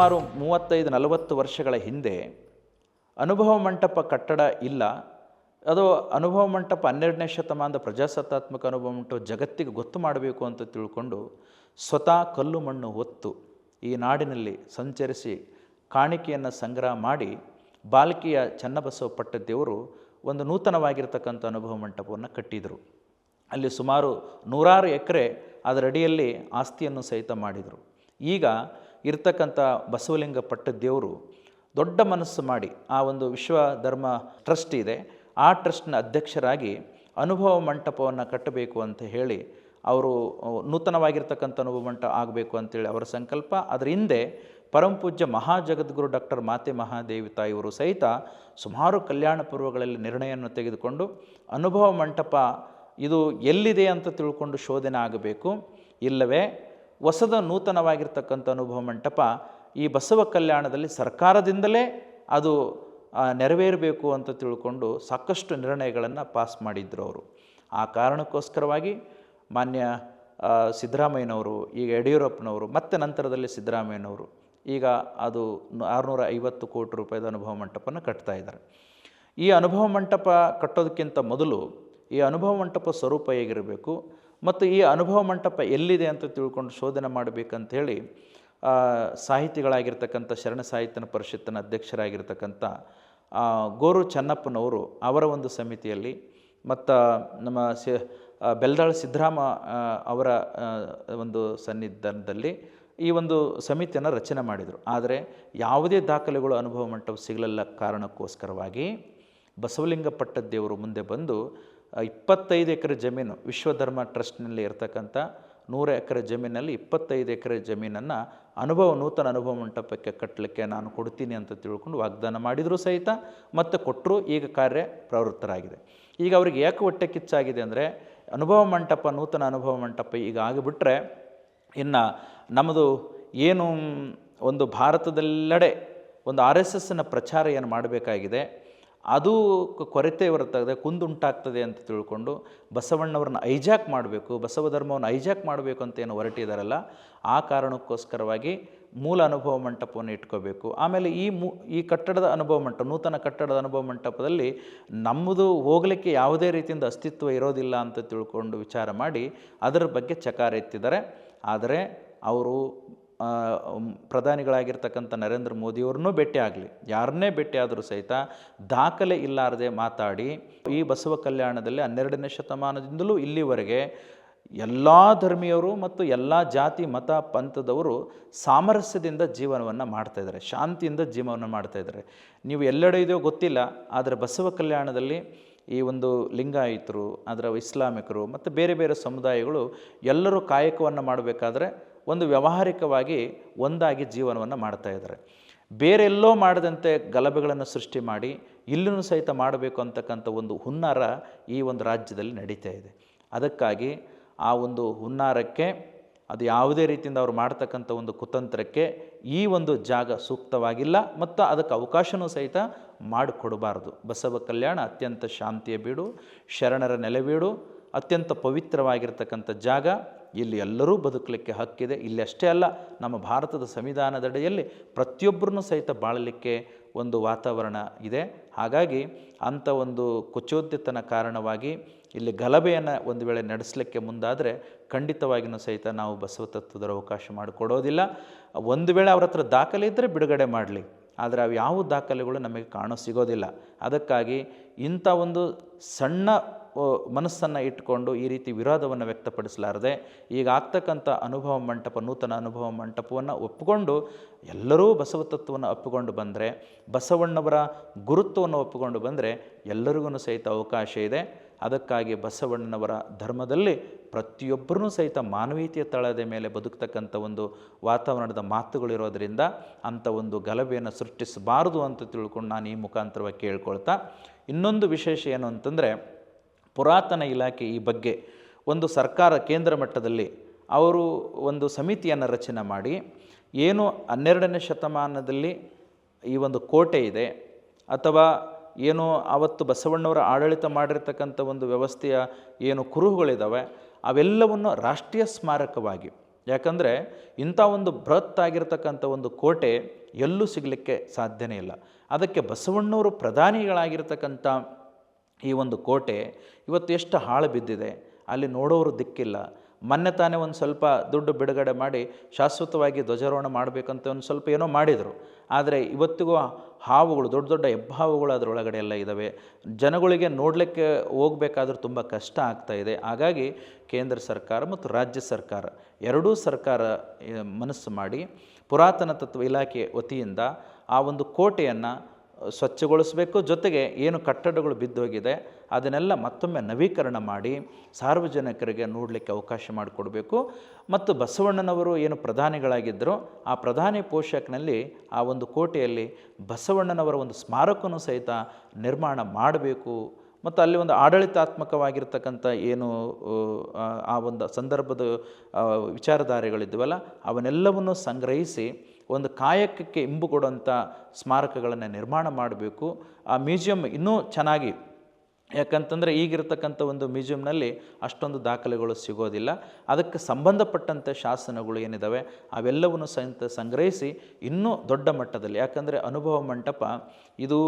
ಸುಮಾರು ಮೂವತ್ತೈದು, ನಲವತ್ತು ವರ್ಷಗಳ ಹಿಂದೆ ಅನುಭವ ಮಂಟಪ ಕಟ್ಟಡ ಇಲ್ಲ. ಅದು ಅನುಭವ ಮಂಟಪ ಹನ್ನೆರಡನೇ ಶತಮಾನದ ಪ್ರಜಾಸತ್ತಾತ್ಮಕ ಅನುಭವ ಮಂಟಪ ಜಗತ್ತಿಗೆ ಗೊತ್ತು ಮಾಡಬೇಕು ಅಂತ ತಿಳ್ಕೊಂಡು ಸ್ವತಃ ಕಲ್ಲು ಮಣ್ಣು ಹೊತ್ತು ಈ ನಾಡಿನಲ್ಲಿ ಸಂಚರಿಸಿ ಕಾಣಿಕೆಯನ್ನು ಸಂಗ್ರಹ ಮಾಡಿ ಬಾಲ್ಕಿಯ ಚನ್ನಬಸವ ಪಟ್ಟದೇವರು ಒಂದು ನೂತನವಾಗಿರ್ತಕ್ಕಂಥ ಅನುಭವ ಮಂಟಪವನ್ನು ಕಟ್ಟಿದರು. ಅಲ್ಲಿ ಸುಮಾರು ನೂರಾರು ಎಕರೆ ಅದರಡಿಯಲ್ಲಿ ಆಸ್ತಿಯನ್ನು ಸಹಿತ ಮಾಡಿದರು. ಈಗ ಇರ್ತಕ್ಕಂಥ ಬಸವಲಿಂಗ ಪಟ್ಟದೇವರು ದೊಡ್ಡ ಮನಸ್ಸು ಮಾಡಿ ಆ ಒಂದು ವಿಶ್ವ ಧರ್ಮ ಟ್ರಸ್ಟ್ ಇದೆ. ಆ ಟ್ರಸ್ಟ್ನ ಅಧ್ಯಕ್ಷರಾಗಿ ಅನುಭವ ಮಂಟಪವನ್ನು ಕಟ್ಟಬೇಕು ಅಂತ ಹೇಳಿ ಅವರು ನೂತನವಾಗಿರ್ತಕ್ಕಂಥ ಅನುಭವ ಮಂಟಪ ಆಗಬೇಕು ಅಂತೇಳಿ ಅವರ ಸಂಕಲ್ಪ. ಅದರ ಹಿಂದೆ ಪರಮಪೂಜ್ಯ ಮಹಾಜಗದ್ಗುರು ಡಾಕ್ಟರ್ ಮಾತೆ ಮಹಾದೇವಿ ತಾಯಿಯವರು ಸಹಿತ ಸುಮಾರು ಕಲ್ಯಾಣ ಪೂರ್ವಗಳಲ್ಲಿ ನಿರ್ಣಯವನ್ನು ತೆಗೆದುಕೊಂಡು ಅನುಭವ ಮಂಟಪ ಇದು ಎಲ್ಲಿದೆ ಅಂತ ತಿಳ್ಕೊಂಡು ಶೋಧನೆ ಆಗಬೇಕು. ಇಲ್ಲವೇ ಹೊಸದ ನೂತನವಾಗಿರ್ತಕ್ಕಂಥ ಅನುಭವ ಮಂಟಪ ಈ ಬಸವ ಕಲ್ಯಾಣದಲ್ಲಿ ಸರ್ಕಾರದಿಂದಲೇ ಅದು ನೆರವೇರಬೇಕು ಅಂತ ತಿಳ್ಕೊಂಡು ಸಾಕಷ್ಟು ನಿರ್ಣಯಗಳನ್ನು ಪಾಸ್ ಮಾಡಿದ್ರು ಅವರು. ಆ ಕಾರಣಕ್ಕೋಸ್ಕರವಾಗಿ ಮಾನ್ಯ ಸಿದ್ದರಾಮಯ್ಯನವರು, ಈಗ ಯಡಿಯೂರಪ್ಪನವರು, ಮತ್ತೆ ನಂತರದಲ್ಲಿ ಸಿದ್ದರಾಮಯ್ಯನವರು ಈಗ ಅದು ಆರುನೂರ ಐವತ್ತು ಕೋಟಿ ರೂಪಾಯಿದ ಅನುಭವ ಮಂಟಪನ ಕಟ್ತಾ ಇದ್ದಾರೆ. ಈ ಅನುಭವ ಮಂಟಪ ಕಟ್ಟೋದಕ್ಕಿಂತ ಮೊದಲು ಈ ಅನುಭವ ಮಂಟಪ ಸ್ವರೂಪ ಹೇಗಿರಬೇಕು? ಮತ್ತು ಈ ಅನುಭವ ಮಂಟಪ ಎಲ್ಲಿದೆ ಅಂತ ತಿಳ್ಕೊಂಡು ಶೋಧನೆ ಮಾಡಬೇಕಂಥೇಳಿ ಸಾಹಿತಿಗಳಾಗಿರ್ತಕ್ಕಂಥ ಶರಣ ಸಾಹಿತ್ಯನ ಪರಿಷತ್ತಿನ ಅಧ್ಯಕ್ಷರಾಗಿರ್ತಕ್ಕಂಥ ಗೋರು ಚನ್ನಪ್ಪನವರು ಅವರ ಒಂದು ಸಮಿತಿಯಲ್ಲಿ ಮತ್ತು ನಮ್ಮ ಸಿ ಬೆಲ್ದಾಳ ಸಿದ್ದರಾಮ ಅವರ ಒಂದು ಸನ್ನಿಧಾನದಲ್ಲಿ ಈ ಒಂದು ಸಮಿತಿಯನ್ನು ರಚನೆ ಮಾಡಿದರು. ಆದರೆ ಯಾವುದೇ ದಾಖಲೆಗಳು ಅನುಭವ ಮಂಟಪ ಸಿಗಲಿಲ್ಲ ಕಾರಣಕ್ಕೋಸ್ಕರವಾಗಿ ಬಸವಲಿಂಗ ಪಟ್ಟದ್ದೇವರು ಮುಂದೆ ಬಂದು ಇಪ್ಪತ್ತೈದು ಎಕರೆ ಜಮೀನು ವಿಶ್ವಧರ್ಮ ಟ್ರಸ್ಟ್ನಲ್ಲಿ ಇರ್ತಕ್ಕಂಥ ನೂರು ಎಕರೆ ಜಮೀನಲ್ಲಿ ಇಪ್ಪತ್ತೈದು ಎಕರೆ ಜಮೀನನ್ನು ಅನುಭವ, ನೂತನ ಅನುಭವ ಮಂಟಪಕ್ಕೆ ಕಟ್ಟಲಿಕ್ಕೆ ನಾನು ಕೊಡ್ತೀನಿ ಅಂತ ತಿಳ್ಕೊಂಡು ವಾಗ್ದಾನ ಮಾಡಿದರೂ ಸಹಿತ ಮತ್ತೆ ಕೊಟ್ಟರು ಈಗ ಕಾರ್ಯ ಪ್ರವೃತ್ತರಾಗಿದೆ. ಈಗ ಅವ್ರಿಗೆ ಯಾಕೆ ಹೊಟ್ಟೆ ಕಿಚ್ಚಾಗಿದೆ ಅಂದರೆ ಅನುಭವ ಮಂಟಪ, ನೂತನ ಅನುಭವ ಮಂಟಪ ಈಗ ಆಗಿಬಿಟ್ರೆ ಇನ್ನು ನಮ್ಮದು ಏನು ಒಂದು ಭಾರತದೆಲ್ಲೆಡೆ ಒಂದು ಆರ್ ಎಸ್ ಪ್ರಚಾರ ಏನು ಮಾಡಬೇಕಾಗಿದೆ ಅದು ಕೊರತೆ ಬರ್ತದೆ ಕುಂದುಂಟಾಗ್ತದೆ ಅಂತ ತಿಳ್ಕೊಂಡು ಬಸವಣ್ಣವ್ರನ್ನ ಐಜಾಕ್ ಮಾಡಬೇಕು, ಬಸವ ಧರ್ಮವನ್ನು ಐಜಾಕ್ ಮಾಡಬೇಕು ಅಂತ ಏನು ಹೊರಟಿದಾರಲ್ಲ, ಆ ಕಾರಣಕ್ಕೋಸ್ಕರವಾಗಿ ಮೂಲ ಅನುಭವ ಮಂಟಪವನ್ನು ಇಟ್ಕೋಬೇಕು. ಆಮೇಲೆ ಈ ಮೂ, ಈ ಕಟ್ಟಡದ ಅನುಭವ ಮಂಟಪ, ನೂತನ ಕಟ್ಟಡದ ಅನುಭವ ಮಂಟಪದಲ್ಲಿ ನಮ್ಮದು ಹೋಗಲಿಕ್ಕೆ ಯಾವುದೇ ರೀತಿಯಿಂದ ಅಸ್ತಿತ್ವ ಇರೋದಿಲ್ಲ ಅಂತ ತಿಳ್ಕೊಂಡು ವಿಚಾರ ಮಾಡಿ ಅದರ ಬಗ್ಗೆ ಚಕಾರ ಎತ್ತಿದ್ದಾರೆ. ಆದರೆ ಅವರು ಪ್ರಧಾನಿಗಳಾಗಿರ್ತಕ್ಕಂಥ ನರೇಂದ್ರ ಮೋದಿಯವ್ರನ್ನೂ ಭೇಟಿ ಆಗಲಿ. ಯಾರನ್ನೇ ಭೇಟಿಯಾದರೂ ಸಹಿತ ದಾಖಲೆ ಇಲ್ಲಾರದೆ ಮಾತಾಡಿ, ಈ ಬಸವ ಕಲ್ಯಾಣದಲ್ಲಿ ಹನ್ನೆರಡನೇ ಶತಮಾನದಿಂದಲೂ ಇಲ್ಲಿವರೆಗೆ ಎಲ್ಲ ಧರ್ಮೀಯರು ಮತ್ತು ಎಲ್ಲ ಜಾತಿ, ಮತ, ಪಂಥದವರು ಸಾಮರಸ್ಯದಿಂದ ಜೀವನವನ್ನು ಮಾಡ್ತಾಯಿದ್ದಾರೆ ಶಾಂತಿಯಿಂದ ಜೀವನವನ್ನು ಮಾಡ್ತಾಯಿದ್ದಾರೆ ನೀವು ಎಲ್ಲೆಡೆ ಇದೆಯೋ ಗೊತ್ತಿಲ್ಲ, ಆದರೆ ಬಸವ ಕಲ್ಯಾಣದಲ್ಲಿ ಈ ಒಂದು ಲಿಂಗಾಯಿತರು ಅದರ ಇಸ್ಲಾಮಿಕರು ಮತ್ತು ಬೇರೆ ಬೇರೆ ಸಮುದಾಯಗಳು ಎಲ್ಲರೂ ಕಾಯಕವನ್ನು ಮಾಡಬೇಕಾದ್ರೆ ಒಂದು ವ್ಯಾವಹಾರಿಕವಾಗಿ ಒಂದಾಗಿ ಜೀವನವನ್ನು ಮಾಡ್ತಾ ಇದ್ದಾರೆ. ಬೇರೆಲ್ಲೋ ಮಾಡದಂತೆ ಗಲಭೆಗಳನ್ನು ಸೃಷ್ಟಿ ಮಾಡಿ ಇಲ್ಲೂ ಸಹಿತ ಮಾಡಬೇಕು ಅಂತಕ್ಕಂಥ ಒಂದು ಹುನ್ನಾರ ಈ ಒಂದು ರಾಜ್ಯದಲ್ಲಿ ನಡೀತಾ ಇದೆ. ಅದಕ್ಕಾಗಿ ಆ ಒಂದು ಹುನ್ನಾರಕ್ಕೆ, ಅದು ಯಾವುದೇ ರೀತಿಯಿಂದ ಅವರು ಮಾಡ್ತಕ್ಕಂಥ ಒಂದು ಕುತಂತ್ರಕ್ಕೆ ಈ ಒಂದು ಜಾಗ ಸೂಕ್ತವಾಗಿಲ್ಲ ಮತ್ತು ಅದಕ್ಕೆ ಅವಕಾಶವೂ ಸಹಿತ ಮಾಡಿಕೊಡಬಾರ್ದು. ಬಸವ ಕಲ್ಯಾಣ ಅತ್ಯಂತ ಶಾಂತಿಯ ಬೀಡು, ಶರಣರ ನೆಲೆಬೀಡು ಅತ್ಯಂತ ಪವಿತ್ರವಾಗಿರ್ತಕ್ಕಂಥ ಜಾಗ. ಇಲ್ಲಿ ಎಲ್ಲರೂ ಬದುಕಲಿಕ್ಕೆ ಹಕ್ಕಿದೆ. ಇಲ್ಲಿ ಅಷ್ಟೇ ಅಲ್ಲ, ನಮ್ಮ ಭಾರತದ ಸಂವಿಧಾನದಡಿಯಲ್ಲಿ ಪ್ರತಿಯೊಬ್ಬರನ್ನು ಸಹಿತ ಬಾಳಲಿಕ್ಕೆ ಒಂದು ವಾತಾವರಣ ಇದೆ. ಹಾಗಾಗಿ ಅಂಥ ಒಂದು ಕುಚೋದ್ಯತನ ಕಾರಣವಾಗಿ ಇಲ್ಲಿ ಗಲಭೆಯನ್ನು ಒಂದು ವೇಳೆ ನಡೆಸಲಿಕ್ಕೆ ಮುಂದಾದರೆ ಖಂಡಿತವಾಗಿಯೂ ಸಹಿತ ನಾವು ಬಸವ ತತ್ವದರ ಅವಕಾಶ ಮಾಡಿಕೊಡೋದಿಲ್ಲ. ಒಂದು ವೇಳೆ ಅವ್ರ ಹತ್ರ ದಾಖಲೆ ಇದ್ದರೆ ಬಿಡುಗಡೆ ಮಾಡಲಿ. ಆದರೆ ಅವು ಯಾವ ದಾಖಲೆಗಳು ನಮಗೆ ಕಾಣೋ ಸಿಗೋದಿಲ್ಲ. ಅದಕ್ಕಾಗಿ ಇಂಥ ಒಂದು ಸಣ್ಣ ಮನಸ್ಸನ್ನು ಇಟ್ಟುಕೊಂಡು ಈ ರೀತಿ ವಿರೋಧವನ್ನು ವ್ಯಕ್ತಪಡಿಸಲಾರದೆ, ಈಗ ಆಗ್ತಕ್ಕಂಥ ಅನುಭವ ಮಂಟಪ, ನೂತನ ಅನುಭವ ಮಂಟಪವನ್ನು ಒಪ್ಪಿಕೊಂಡು, ಎಲ್ಲರೂ ಬಸವ ತತ್ವವನ್ನು ಒಪ್ಪಿಕೊಂಡು ಬಂದರೆ, ಬಸವಣ್ಣವರ ಗುರುತ್ವವನ್ನು ಒಪ್ಪಿಕೊಂಡು ಬಂದರೆ, ಎಲ್ಲರಿಗೂ ಸಹಿತ ಅವಕಾಶ ಇದೆ. ಅದಕ್ಕಾಗಿ ಬಸವಣ್ಣನವರ ಧರ್ಮದಲ್ಲಿ ಪ್ರತಿಯೊಬ್ಬರೂ ಸಹಿತ ಮಾನವೀಯತೆಯ ತಳದ ಮೇಲೆ ಬದುಕ್ತಕ್ಕಂಥ ಒಂದು ವಾತಾವರಣದ ಮಾತುಗಳಿರೋದರಿಂದ ಅಂಥ ಒಂದು ಗಲಭೆಯನ್ನು ಸೃಷ್ಟಿಸಬಾರದು ಅಂತ ತಿಳ್ಕೊಂಡು ನಾನು ಈ ಮುಖಾಂತರವಾಗಿ ಕೇಳ್ಕೊಳ್ತಾ, ಇನ್ನೊಂದು ವಿಶೇಷ ಏನು ಅಂತಂದರೆ ಪುರಾತನ ಇಲಾಖೆ ಈ ಬಗ್ಗೆ ಒಂದು ಸರ್ಕಾರ ಕೇಂದ್ರ ಮಟ್ಟದಲ್ಲಿ ಅವರು ಒಂದು ಸಮಿತಿಯನ್ನು ರಚನೆ ಮಾಡಿ ಏನು ಹನ್ನೆರಡನೇ ಶತಮಾನದಲ್ಲಿ ಈ ಒಂದು ಕೋಟೆ ಇದೆ ಅಥವಾ ಏನು ಆವತ್ತು ಬಸವಣ್ಣವರ ಆಡಳಿತ ಮಾಡಿರ್ತಕ್ಕಂಥ ಒಂದು ವ್ಯವಸ್ಥೆಯ ಏನು ಕುರುಹುಗಳಿದ್ದಾವೆ ಅವೆಲ್ಲವನ್ನು ರಾಷ್ಟ್ರೀಯ ಸ್ಮಾರಕವಾಗಿ, ಯಾಕಂದರೆ ಇಂಥ ಒಂದು ಬೃಹತ್ ಆಗಿರ್ತಕ್ಕಂಥ ಒಂದು ಕೋಟೆ ಎಲ್ಲೂ ಸಿಗಲಿಕ್ಕೆ ಸಾಧ್ಯನೇ ಇಲ್ಲ. ಅದಕ್ಕೆ ಬಸವಣ್ಣವರು ಪ್ರಧಾನಿಗಳಾಗಿರ್ತಕ್ಕಂಥ ಈ ಒಂದು ಕೋಟೆ ಇವತ್ತು ಎಷ್ಟು ಹಾಳು ಬಿದ್ದಿದೆ, ಅಲ್ಲಿ ನೋಡೋರು ದಿಕ್ಕಿಲ್ಲ. ಮೊನ್ನೆ ತಾನೇ ಒಂದು ಸ್ವಲ್ಪ ದುಡ್ಡು ಬಿಡುಗಡೆ ಮಾಡಿ ಶಾಶ್ವತವಾಗಿ ಧ್ವಜಾರೋಹಣ ಮಾಡಬೇಕಂತ ಒಂದು ಸ್ವಲ್ಪ ಏನೋ ಮಾಡಿದರು. ಆದರೆ ಇವತ್ತಿಗೂ ಹಾವುಗಳು, ದೊಡ್ಡ ದೊಡ್ಡ ಹೆಬ್ಬಾವುಗಳು ಅದರೊಳಗಡೆ ಎಲ್ಲ ಇದ್ದಾವೆ ಜನಗಳಿಗೆ ನೋಡಲಿಕ್ಕೆ ಹೋಗಬೇಕಾದ್ರೂ ತುಂಬ ಕಷ್ಟ ಆಗ್ತಾ ಇದೆ. ಹಾಗಾಗಿ ಕೇಂದ್ರ ಸರ್ಕಾರ ಮತ್ತು ರಾಜ್ಯ ಸರ್ಕಾರ ಎರಡೂ ಸರ್ಕಾರ ಮನಸ್ಸು ಮಾಡಿ ಪುರಾತನ ತತ್ವ ಇಲಾಖೆ ವತಿಯಿಂದ ಆ ಒಂದು ಕೋಟೆಯನ್ನು ಸ್ವಚ್ಛಗೊಳಿಸಬೇಕು ಜೊತೆಗೆ ಏನು ಕಟ್ಟಡಗಳು ಬಿದ್ದೋಗಿದೆ ಅದನ್ನೆಲ್ಲ ಮತ್ತೊಮ್ಮೆ ನವೀಕರಣ ಮಾಡಿ ಸಾರ್ವಜನಿಕರಿಗೆ ನೋಡಲಿಕ್ಕೆ ಅವಕಾಶ ಮಾಡಿಕೊಡಬೇಕು. ಮತ್ತು ಬಸವಣ್ಣನವರು ಏನು ಪ್ರಧಾನಿಗಳಾಗಿದ್ದರು ಆ ಪ್ರಧಾನಿ ಪೋಷಕನಲ್ಲಿ ಆ ಒಂದು ಕೋಟೆಯಲ್ಲಿ ಬಸವಣ್ಣನವರ ಒಂದು ಸ್ಮಾರಕವನ್ನು ಸಹಿತ ನಿರ್ಮಾಣ ಮಾಡಬೇಕು. ಮತ್ತು ಅಲ್ಲಿ ಒಂದು ಆಡಳಿತಾತ್ಮಕವಾಗಿರ್ತಕ್ಕಂಥ ಏನು ಆ, ಒಂದು ಸಂದರ್ಭದ ವಿಚಾರಧಾರೆಗಳಿದ್ದವಲ್ಲ ಅವನ್ನೆಲ್ಲವನ್ನು ಸಂಗ್ರಹಿಸಿ ಒಂದು ಕಾಯಕಕ್ಕೆ ಇಂಬು ಕೊಡುವಂಥ ಸ್ಮಾರಕಗಳನ್ನು ನಿರ್ಮಾಣ ಮಾಡಬೇಕು. ಆ ಮ್ಯೂಸಿಯಂ ಇನ್ನೂ ಚೆನ್ನಾಗಿ, ಯಾಕಂತಂದರೆ ಈಗಿರತಕ್ಕಂಥ ಒಂದು ಮ್ಯೂಸಿಯಂನಲ್ಲಿ ಅಷ್ಟೊಂದು ದಾಖಲೆಗಳು ಸಿಗೋದಿಲ್ಲ. ಅದಕ್ಕೆ ಸಂಬಂಧಪಟ್ಟಂಥ ಶಾಸನಗಳು ಏನಿದ್ದಾವೆ ಅವೆಲ್ಲವನ್ನು ಸಹಿತ ಸಂಗ್ರಹಿಸಿ ಇನ್ನೂ ದೊಡ್ಡ ಮಟ್ಟದಲ್ಲಿ, ಯಾಕಂದರೆ ಅನುಭವ ಮಂಟಪ, ಇದು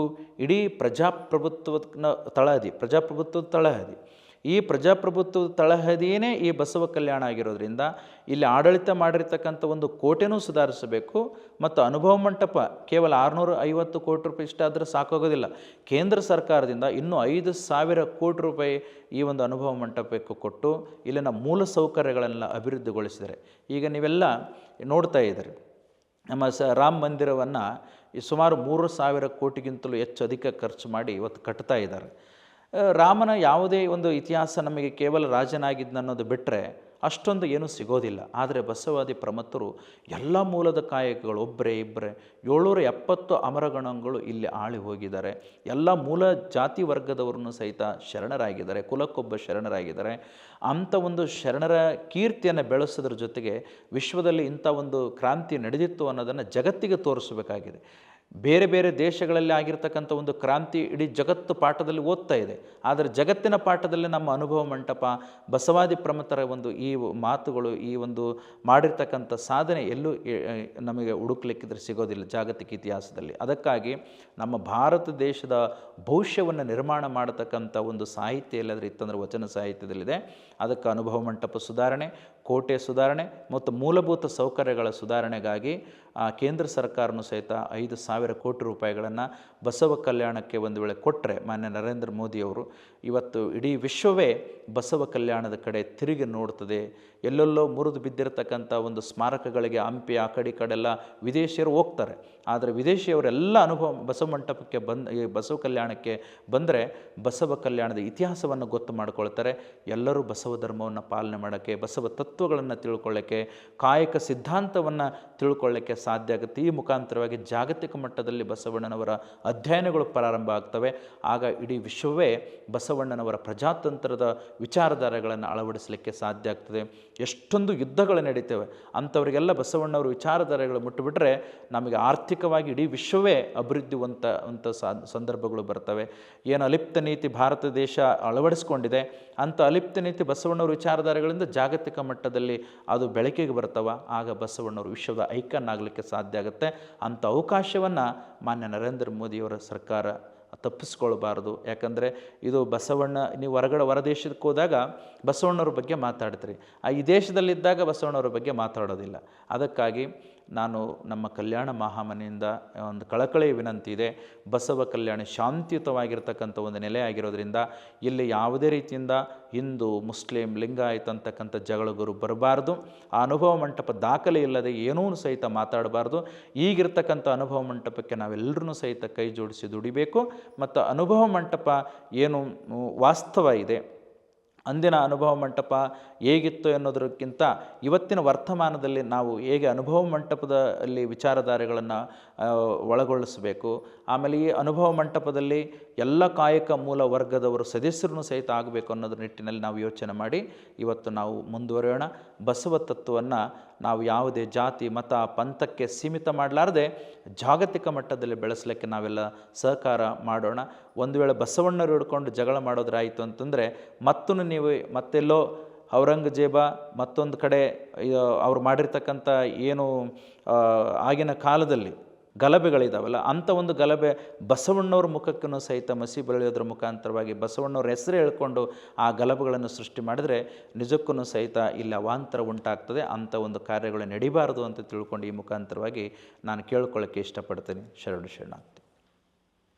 ಇಡೀ ಪ್ರಜಾಪ್ರಭುತ್ವದ ತಳಹದಿ ಪ್ರಜಾಪ್ರಭುತ್ವದ ತಳಹದಿ ಈ ಪ್ರಜಾಪ್ರಭುತ್ವದ ತಳಹದಿಯೇ ಈ ಬಸವ ಕಲ್ಯಾಣ ಆಗಿರೋದ್ರಿಂದ ಇಲ್ಲಿ ಆಡಳಿತ ಮಾಡಿರ್ತಕ್ಕಂಥ ಒಂದು ಕೋಟೆನೂ ಸುಧಾರಿಸಬೇಕು ಮತ್ತು ಅನುಭವ ಮಂಟಪ ಕೇವಲ ಆರುನೂರ ಐವತ್ತು ಕೋಟಿ ರೂಪಾಯಿ ಇಷ್ಟಾದರೆ ಸಾಕಾಗೋದಿಲ್ಲ. ಕೇಂದ್ರ ಸರ್ಕಾರದಿಂದ ಇನ್ನೂ ಐದು ಸಾವಿರ ಕೋಟಿ ರೂಪಾಯಿ ಈ ಒಂದು ಅನುಭವ ಮಂಟಪಕ್ಕೆ ಕೊಟ್ಟು ಇಲ್ಲಿನ ಮೂಲ ಸೌಕರ್ಯಗಳನ್ನೆಲ್ಲ ಅಭಿವೃದ್ಧಿಗೊಳಿಸಿದರೆ. ಈಗ ನೀವೆಲ್ಲ ನೋಡ್ತಾ ಇದ್ದೀರಿ, ನಮ್ಮ ಸ ರಾಮ ಮಂದಿರವನ್ನು ಸುಮಾರು ಮೂರು ಸಾವಿರ ಕೋಟಿಗಿಂತಲೂ ಹೆಚ್ಚು ಅಧಿಕ ಖರ್ಚು ಮಾಡಿ ಇವತ್ತು ಕಟ್ತಾ ಇದ್ದಾರೆ. ರಾಮನ ಯಾವುದೇ ಒಂದು ಇತಿಹಾಸ ನಮಗೆ ಕೇವಲ ರಾಜನಾಗಿದ್ದ ಅನ್ನೋದು ಬಿಟ್ಟರೆ ಅಷ್ಟೊಂದು ಏನೂ ಸಿಗೋದಿಲ್ಲ. ಆದರೆ ಬಸವಾದಿ ಪ್ರಮತ್ತರು ಎಲ್ಲ ಮೂಲದ ಕಾಯಕಗಳು ಒಬ್ಬರೇ ಇಬ್ಬರೇ ಏಳ್ನೂರ ಎಪ್ಪತ್ತು ಅಮರಗಣಗಳು ಇಲ್ಲಿ ಆಳಿ ಹೋಗಿದ್ದಾರೆ. ಎಲ್ಲ ಮೂಲ ಜಾತಿ ವರ್ಗದವರನ್ನು ಸಹಿತ ಶರಣರಾಗಿದ್ದಾರೆ, ಕುಲಕ್ಕೊಬ್ಬ ಶರಣರಾಗಿದ್ದಾರೆ. ಅಂಥ ಒಂದು ಶರಣರ ಕೀರ್ತಿಯನ್ನು ಬೆಳೆಸೋದ್ರ ಜೊತೆಗೆ ವಿಶ್ವದಲ್ಲಿ ಇಂಥ ಒಂದು ಕ್ರಾಂತಿ ನಡೆದಿತ್ತು ಅನ್ನೋದನ್ನು ಜಗತ್ತಿಗೆ ತೋರಿಸಬೇಕಾಗಿದೆ. ಬೇರೆ ಬೇರೆ ದೇಶಗಳಲ್ಲಿ ಆಗಿರ್ತಕ್ಕಂಥ ಒಂದು ಕ್ರಾಂತಿ ಇಡೀ ಜಗತ್ತು ಪಾಠದಲ್ಲಿ ಓದ್ತಾ ಇದೆ. ಆದರೆ ಜಗತ್ತಿನ ಪಾಠದಲ್ಲಿ ನಮ್ಮ ಅನುಭವ ಮಂಟಪ, ಬಸವಾದಿ ಪ್ರಮುಖರ ಒಂದು ಈ ಮಾತುಗಳು, ಈ ಒಂದು ಮಾಡಿರ್ತಕ್ಕಂಥ ಸಾಧನೆ ಎಲ್ಲೂ ನಮಗೆ ಹುಡುಕ್ಲಿಕ್ಕಿದ್ರೆ ಸಿಗೋದಿಲ್ಲ ಜಾಗತಿಕ ಇತಿಹಾಸದಲ್ಲಿ. ಅದಕ್ಕಾಗಿ ನಮ್ಮ ಭಾರತ ದೇಶದ ಭವಿಷ್ಯವನ್ನು ನಿರ್ಮಾಣ ಮಾಡತಕ್ಕಂಥ ಒಂದು ಸಾಹಿತ್ಯ ಎಲ್ಲಾದರೂ ಇತ್ತಂದ್ರೆ ವಚನ ಸಾಹಿತ್ಯದಲ್ಲಿದೆ. ಅದಕ್ಕೆ ಅನುಭವ ಮಂಟಪ ಸುಧಾರಣೆ, ಕೋಟೆ ಸುಧಾರಣೆ ಮತ್ತು ಮೂಲಭೂತ ಸೌಕರ್ಯಗಳ ಸುಧಾರಣೆಗಾಗಿ ಕೇಂದ್ರ ಸರ್ಕಾರನೂ ಸಹಿತ ಐದು ಸಾವಿರ ಕೋಟಿ ರೂಪಾಯಿಗಳನ್ನು ಬಸವ ಕಲ್ಯಾಣಕ್ಕೆ ಒಂದು ವೇಳೆ ಕೊಟ್ಟರೆ ಮಾನ್ಯ ನರೇಂದ್ರ ಮೋದಿಯವರು ಇವತ್ತು ಇಡೀ ವಿಶ್ವವೇ ಬಸವ ಕಲ್ಯಾಣದ ಕಡೆ ತಿರುಗಿ ನೋಡ್ತದೆ ಎಲ್ಲೆಲ್ಲೋ ಮುರಿದು ಬಿದ್ದಿರತಕ್ಕಂಥ ಒಂದು ಸ್ಮಾರಕಗಳಿಗೆ ಹಂಪಿ, ಆ ಕಡೆ ಕಡೆಲ್ಲ ವಿದೇಶಿಯರು ಹೋಗ್ತಾರೆ. ಆದರೆ ವಿದೇಶಿಯವರೆಲ್ಲ ಅನುಭವ ಬಸವ ಮಂಟಪಕ್ಕೆ ಬಂದ ಬಸವ ಕಲ್ಯಾಣಕ್ಕೆ ಬಂದರೆ ಬಸವ ಕಲ್ಯಾಣದ ಇತಿಹಾಸವನ್ನು ಗೊತ್ತು ಮಾಡ್ಕೊಳ್ತಾರೆ. ಎಲ್ಲರೂ ಬಸವ ಧರ್ಮವನ್ನು ಪಾಲನೆ ಮಾಡೋಕ್ಕೆ, ಬಸವ ತತ್ವಗಳನ್ನು ತಿಳ್ಕೊಳ್ಳೋಕ್ಕೆ, ಕಾಯಕ ಸಿದ್ಧಾಂತವನ್ನು ತಿಳ್ಕೊಳ್ಳೋಕ್ಕೆ ಸಾಧ್ಯ ಆಗುತ್ತೆ. ಈ ಮುಖಾಂತರವಾಗಿ ಜಾಗತಿಕ ಮಟ್ಟದಲ್ಲಿ ಬಸವಣ್ಣನವರ ಅಧ್ಯಯನಗಳು ಪ್ರಾರಂಭ ಆಗ್ತವೆ. ಆಗ ಇಡೀ ವಿಶ್ವವೇ ಬಸವಣ್ಣನವರ ಪ್ರಜಾತಂತ್ರದ ವಿಚಾರಧಾರೆಗಳನ್ನು ಅಳವಡಿಸಲಿಕ್ಕೆ ಸಾಧ್ಯ ಆಗ್ತದೆ. ಎಷ್ಟೊಂದು ಯುದ್ಧಗಳು ನಡೀತವೆ. ಅಂಥವರಿಗೆಲ್ಲ ಬಸವಣ್ಣವರ ವಿಚಾರಧಾರೆಗಳು ಮುಟ್ಟುಬಿಟ್ರೆ ನಮಗೆ ಆರ್ಥಿಕವಾಗಿ ಇಡೀ ವಿಶ್ವವೇ ಅಭಿವೃದ್ಧಿ ಅಂತ ಅಂತ ಸಂದರ್ಭಗಳು ಬರ್ತವೆ. ಏನು ಅಲಿಪ್ತ ನೀತಿ ಭಾರತ ದೇಶ ಅಳವಡಿಸ್ಕೊಂಡಿದೆ, ಅಂಥ ಅಲಿಪ್ತ ನೀತಿ ಬಸವಣ್ಣವ್ರ ವಿಚಾರಧಾರೆಗಳಿಂದ ಜಾಗತಿಕ ಮಟ್ಟದಲ್ಲಿ ಅದು ಬೆಳಕಿಗೆ ಬರ್ತವ. ಆಗ ಬಸವಣ್ಣವರು ವಿಶ್ವದ ಐಕನ್ ಆಗಲಿಕ್ಕೆ ಸಾಧ್ಯ ಆಗುತ್ತೆ. ಅಂಥ ಅವಕಾಶವನ್ನು ಮಾನ್ಯ ನರೇಂದ್ರ ಮೋದಿಯವರ ಸರ್ಕಾರ ತಪ್ಪಿಸ್ಕೊಳ್ಬಾರ್ದು. ಯಾಕಂದರೆ ಇದು ಬಸವಣ್ಣ, ನೀವು ಹೊರಗಡೆ ಹೊರದೇಶಕ್ಕೆ ಹೋದಾಗ ಬಸವಣ್ಣವ್ರ ಬಗ್ಗೆ ಮಾತಾಡ್ತೀರಿ. ಆ, ಈ ದೇಶದಲ್ಲಿದ್ದಾಗ ಬಸವಣ್ಣವ್ರ ಬಗ್ಗೆ ಮಾತಾಡೋದಿಲ್ಲ. ಅದಕ್ಕಾಗಿ ನಾನು ನಮ್ಮ ಕಲ್ಯಾಣ ಮಹಾಮನೆಯಿಂದ ಒಂದು ಕಳಕಳಿ ವಿನಂತಿ ಇದೆ. ಬಸವ ಕಲ್ಯಾಣ ಶಾಂತಿಯುತವಾಗಿರ್ತಕ್ಕಂಥ ಒಂದು ನೆಲೆ ಆಗಿರೋದ್ರಿಂದ ಇಲ್ಲಿ ಯಾವುದೇ ರೀತಿಯಿಂದ ಹಿಂದೂ, ಮುಸ್ಲಿಂ, ಲಿಂಗಾಯತ್ ಅಂತಕ್ಕಂಥ ಜಗಳಗುರು ಬರಬಾರ್ದು. ಆ ಅನುಭವ ಮಂಟಪ ದಾಖಲೆ ಇಲ್ಲದೆ ಏನೂ ಸಹಿತ ಮಾತಾಡಬಾರ್ದು. ಈಗಿರ್ತಕ್ಕಂಥ ಅನುಭವ ಮಂಟಪಕ್ಕೆ ನಾವೆಲ್ಲರೂ ಸಹಿತ ಕೈ ಜೋಡಿಸಿ ದುಡಿಬೇಕು. ಮತ್ತು ಅನುಭವ ಮಂಟಪ ಏನು ವಾಸ್ತವ ಇದೆ. ಅಂದಿನ ಅನುಭವ ಮಂಟಪ ಹೇಗಿತ್ತು ಎನ್ನುವುದಕ್ಕಿಂತ ಇವತ್ತಿನ ವರ್ತಮಾನದಲ್ಲಿ ನಾವು ಹೇಗೆ ಅನುಭವ ಮಂಟಪದಲ್ಲಿ ವಿಚಾರಧಾರೆಗಳನ್ನು ಒಳಗೊಳಿಸಬೇಕು. ಆಮೇಲೆ ಈ ಅನುಭವ ಮಂಟಪದಲ್ಲಿ ಎಲ್ಲ ಕಾಯಕ ಮೂಲ ವರ್ಗದವರು ಸದಸ್ಯರನ್ನು ಸಹಿತ ಆಗಬೇಕು ಅನ್ನೋದ್ರ ನಿಟ್ಟಿನಲ್ಲಿ ನಾವು ಯೋಚನೆ ಮಾಡಿ ಇವತ್ತು ನಾವು ಮುಂದುವರಿಯೋಣ. ಬಸವ ತತ್ವವನ್ನು ನಾವು ಯಾವುದೇ ಜಾತಿ, ಮತ, ಪಂಥಕ್ಕೆ ಸೀಮಿತ ಮಾಡಲಾರದೆ ಜಾಗತಿಕ ಮಟ್ಟದಲ್ಲಿ ಬೆಳೆಸಲಿಕ್ಕೆ ನಾವೆಲ್ಲ ಸಹಕಾರ ಮಾಡೋಣ. ಒಂದು ವೇಳೆ ಬಸವಣ್ಣರು ಹಿಡ್ಕೊಂಡು ಜಗಳ ಮಾಡೋದ್ರಾಯಿತು ಅಂತಂದರೆ ಮತ್ತೂ ನೀವು ಮತ್ತೆಲ್ಲೋ ಔರಂಗಜೇಬ ಮತ್ತೊಂದು ಕಡೆ ಅವ್ರು ಮಾಡಿರ್ತಕ್ಕಂಥ ಏನು ಆಗಿನ ಕಾಲದಲ್ಲಿ ಗಲಭೆಗಳಿದಾವಲ್ಲ ಅಂಥ ಒಂದು ಗಲಭೆ ಬಸವಣ್ಣವ್ರ ಮುಖಕ್ಕೂ ಸಹಿತ ಮಸಿ ಬೆಳೆಯೋದ್ರ ಮುಖಾಂತರವಾಗಿ ಬಸವಣ್ಣವ್ರ ಹೆಸರು ಹೇಳ್ಕೊಂಡು ಆ ಗಲಭೆಗಳನ್ನು ಸೃಷ್ಟಿ ಮಾಡಿದರೆ ನಿಜಕ್ಕೂ ಸಹಿತ ಇಲ್ಲಿ ಅವಾಂತರ ಉಂಟಾಗ್ತದೆ ಅಂಥ ಒಂದು ಕಾರ್ಯಗಳು ನಡಿಬಾರದು ಅಂತ ತಿಳ್ಕೊಂಡು ಈ ಮುಖಾಂತರವಾಗಿ ನಾನು ಕೇಳ್ಕೊಳ್ಳೋಕ್ಕೆ ಇಷ್ಟಪಡ್ತೀನಿ. ಶರಣು ಶರಣಾರ್ಥಿ.